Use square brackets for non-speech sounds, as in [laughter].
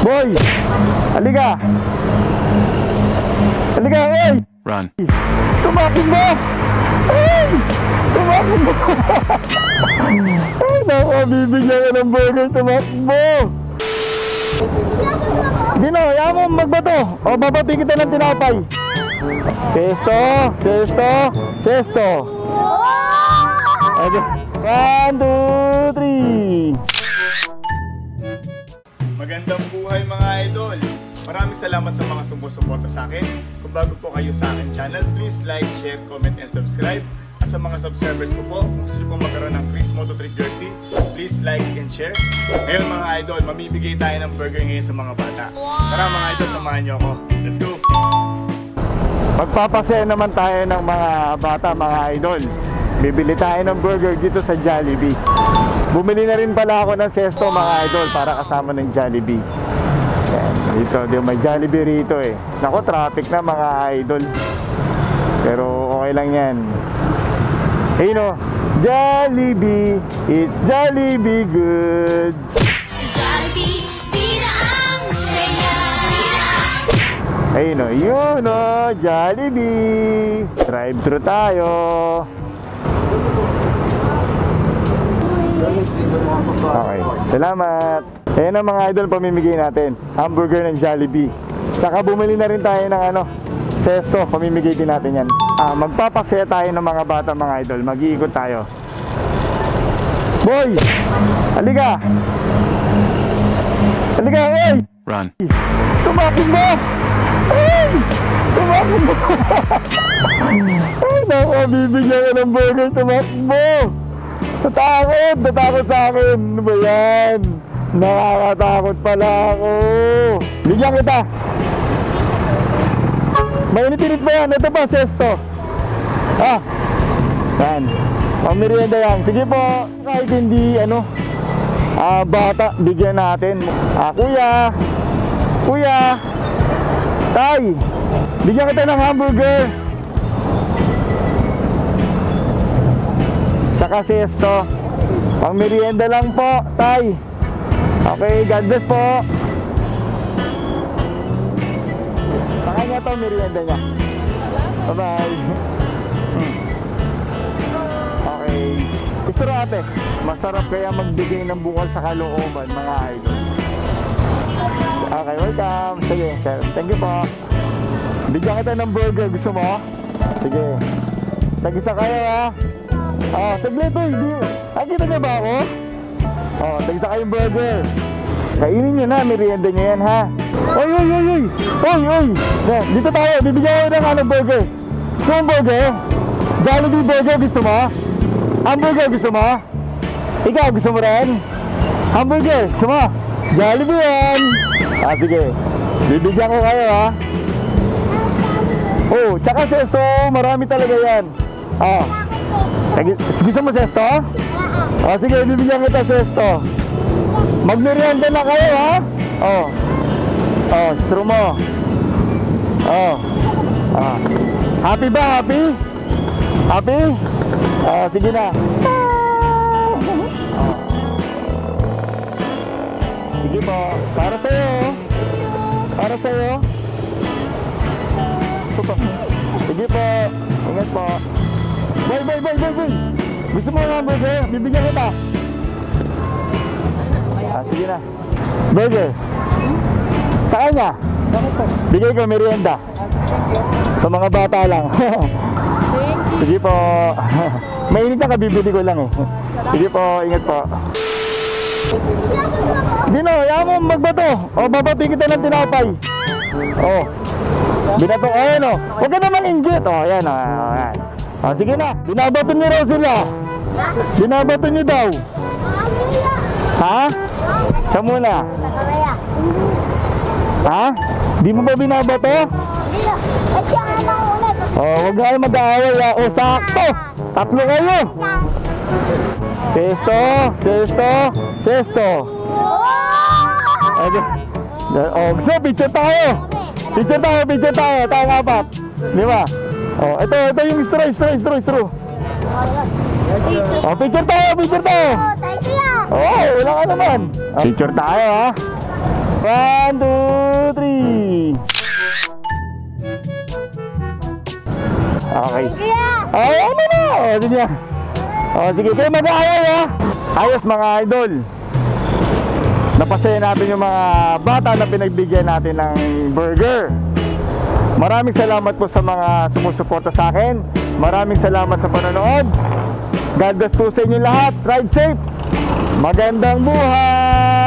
Boy! Halika! Halika, oy! Run. Tumakbo mo! Ay! Tumakbo mo! Ay, naku, bibigyan ka ng burger, tumakbo! Dino, yaman mo magbato. O, babati kita ng tinapay. Sesto, sesto, sesto. Okay. One, two, three. Magandang buhay mga idol! Maraming salamat sa mga sumusuporta sa akin. Kung bago po kayo sa akin channel, please like, share, comment, and subscribe. At sa mga subscribers ko po, kung gusto nyo pong magkaroon ng Chris Moto Trip jersey, please like and share. Ngayon mga idol, mamimigay tayo ng burger ngayon sa mga bata. Tara mga idol, samahan nyo ako. Let's go! Magpapasaya naman tayo ng mga bata, mga idol. Bibili tayo ng burger dito sa Jollibee. Bumili na rin pala ako ng sesto, mga idol, para kasama ng Jollibee. Yan, dito, di may Jollibee rito eh. Nako, traffic na mga idol. Pero okay lang yan. Hey no, Jollibee, it's Jollibee good. Jollibee, bida ang saya. Ayun o, yun o, Jollibee. Drive-thru tayo. Okay, salamat. Ayan ang mga idol pamimigay natin. Hamburger ng Jollibee. Tsaka bumili na rin tayo ng ano, sesto. Pamimigay din natin yan. Ah, magpapasaya tayo ng mga bata mga idol. Mag-iikot tayo. Boy! Halika! Halika, oy! Run. Tumakbo mo! Ay! Tumakbo mo! [laughs] Ay, naku, bibigyan ka ng burger, tumakbo! Natakot! Natakot sa akin! Ano ba yan? Nakakatakot pala ako! Bigyan kita! Mainit-init ba yan? Ito pa, sesto! Ah! Yan. Pang merienda yan. Sige po, kahit hindi, ano, ah, bata, bigyan natin. Ah, kuya! Kuya! Tay! Bigyan kita ng hamburger! Tsaka sesto. Pang merienda lang po, Tay. Okay, God bless po. Sa kanya to merienda niya. Bye-bye. Hmm. Okay. Istro ate, masarap kaya magbigay ng bukal sa kalooban, mga idol. Okay, welcome. Sige, sir. Thank you po. Bigyan kita ng burger. Gusto mo? Sige. Tag-isa kayo ha. Oh, saglit to. Hindi. Nakita niyo ba ako? Oh, tag-isa kayong burger. Kainin niyo na. Merienda niyo yan ha. Oy, oy, oy, oy. Oy, oy. Dito tayo. Bibigyan ko ng ano burger. Gusto mo burger? Jollibee burger gusto mo? Hamburger gusto mo? Ikaw gusto mo rin? Hamburger gusto mo? Jollibee yan. Ah, sige. Bibigyan ko kayo ha. Oh, tsaka sesto, marami talaga yan. Ah. Sige, gusto mo sesto? Ah, sige, bibigyan kita sesto. Magmerienda na kayo ha. Oh. Oh, stro mo. Oh. Ah. Happy ba? Happy? Happy? Ah, sige na. Ah. Sige po. Para sa'yo. Para sa'yo. Boy, boy, boy, boy, boy. Gusto mo ng burger? Bibigyan kita. Ah, sige na. Burger. Sa kanya? Bigay ko merienda. Sa mga bata lang. Sige po. Mainit na kabibili ko lang eh. Sige po, ingat po. Dino, yaman mo magbato. O, babati kita ng tinapay. O. Binato ayan o. Huwag ka naman inggit. O, ayan o. Ayan. O, sige na. Binabato niyo raw sila. Binabato niyo daw. Ha? Siya muna. Ha? Di mo ba binabato? O, huwag na kayo mag-aaway. ah. O, sakto. Tatlo kayo. Sesto, sesto, sesto. Okay. Oh, gusto, picture tayo. Picture tayo, picture tayo. Tayo apat. Di ba? Oh, ito, ito yung straw, straw, straw, straw. Oh, picture tayo, picture tayo. Oh, wala ka naman. Oh, picture tayo, ha? One, two, three. Okay. Ay, ano na? O, sige. O, sige. Kayo mag-aaway, ha? Ayos, mga idol. Napasaya natin yung mga bata na pinagbigyan natin ng burger. Maraming salamat po sa mga sumusuporta sa akin. Maraming salamat sa panonood. God bless po sa inyo lahat. Ride safe. Magandang buhay.